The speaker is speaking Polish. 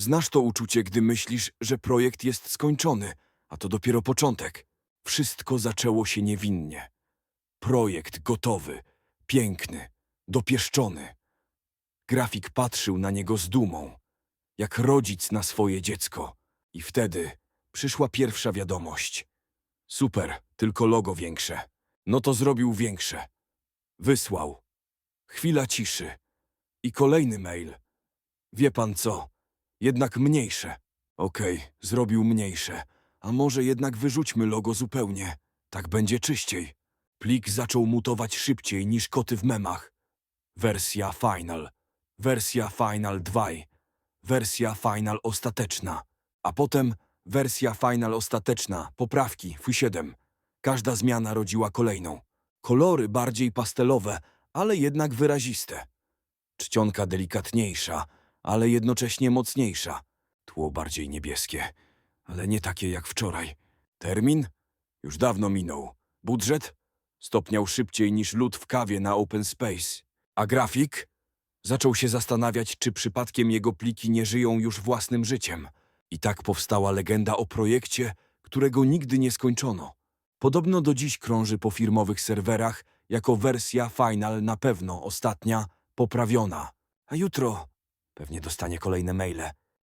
Znasz to uczucie, gdy myślisz, że projekt jest skończony, a to dopiero początek. Wszystko zaczęło się niewinnie. Projekt gotowy, piękny, dopieszczony. Grafik patrzył na niego z dumą, jak rodzic na swoje dziecko. I wtedy przyszła pierwsza wiadomość. Super, tylko logo większe. No to zrobił większe. Wysłał. Chwila ciszy. I kolejny mail. Wie pan co? Jednak mniejsze. Okej, zrobił mniejsze. A może jednak wyrzućmy logo zupełnie. Tak będzie czyściej. Plik zaczął mutować szybciej niż koty w memach. Wersja final. Wersja final 2. Wersja final ostateczna. A potem wersja final ostateczna, poprawki, F7. Każda zmiana rodziła kolejną. Kolory bardziej pastelowe, ale jednak wyraziste. Czcionka delikatniejsza, ale jednocześnie mocniejsza. Tło bardziej niebieskie, ale nie takie jak wczoraj. Termin? Już dawno minął. Budżet? Stopniał szybciej niż lód w kawie na open space. A grafik? Zaczął się zastanawiać, czy przypadkiem jego pliki nie żyją już własnym życiem. I tak powstała legenda o projekcie, którego nigdy nie skończono. Podobno do dziś krąży po firmowych serwerach jako wersja final na pewno ostatnia, poprawiona. A jutro pewnie dostanie kolejne maile.